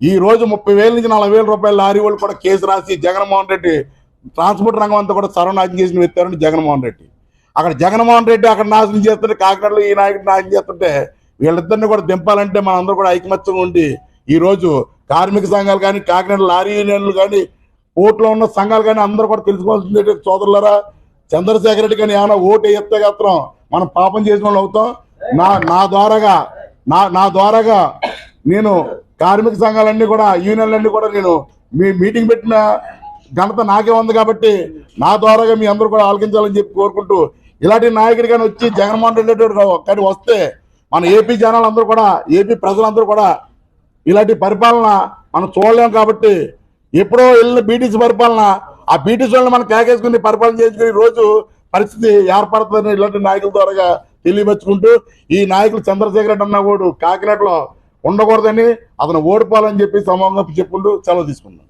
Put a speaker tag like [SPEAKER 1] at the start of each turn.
[SPEAKER 1] ఈ రోజు ముప్పై వేల నుంచి నలభై వేల రూపాయల లారీ వాళ్ళు కూడా కేసు రాసి జగన్మోహన్ రెడ్డి ట్రాన్స్పోర్ట్ రంగం అంతా కూడా సర్వనాశనం చేసిన వ్యక్తి జగన్మోహన్ రెడ్డి. అక్కడ జగన్మోహన్ రెడ్డి అక్కడ నాశనం చేస్తుంటే కాకినాడలో ఈ నాయకుడు నాశనం చేస్తుంటే వీళ్ళిద్దరిని కూడా దింపాలంటే మనందరూ కూడా ఐకమత్యంగా ఉండి ఈ రోజు కార్మిక సంఘాలు కానీ కాకినాడ లారీ యూనియన్లు కానీ ఓట్లో ఉన్న సంఘాలు కానీ అందరూ కూడా తెలుసుకోవాల్సింది సోదరులరా? చంద్రశేఖర రెడ్డి కానీ ఏమైనా ఓటు వేస్తే మాత్రం మనం పాపం చేసిన వాళ్ళు అవుతాం. నా నా ద్వారాగా నా నా ద్వారాగా నేను కార్మిక సంఘాలన్నీ కూడా యూనియన్లన్నీ కూడా నేను మీ మీటింగ్ పెట్టిన ఘనత నాకే ఉంది కాబట్టి నా ద్వారాగా మీ అందరూ కూడా ఆలకించాలని చెప్పి కోరుకుంటూ ఇలాంటి నాయకుడు కానీ వచ్చి జగన్మోహన్ రెడ్డి కానీ వస్తే మన ఏపీ జనాలు అందరూ కూడా ఏపీ ప్రజలందరూ కూడా ఇలాంటి పరిపాలన మనం చూడలేం కాబట్టి ఎప్పుడో వెళ్ళిన బీటీసీ పరిపాలన ఆ బీటీసీ వాళ్ళని మనం కేకేసుకుని పరిపాలన చేసుకుని రోజు పరిస్థితి ఏర్పడుతుందని ఇలాంటి నాయకుల ద్వారా తెలియపరుచుకుంటూ ఈ నాయకులు చంద్రశేఖర్ రెడ్డి అన్న కూడా కాకినాడలో ఉండకూడదని అతను ఓడిపోవాలని చెప్పి సమూహంగా చెప్పుకుంటూ సెలవు తీసుకున్నాం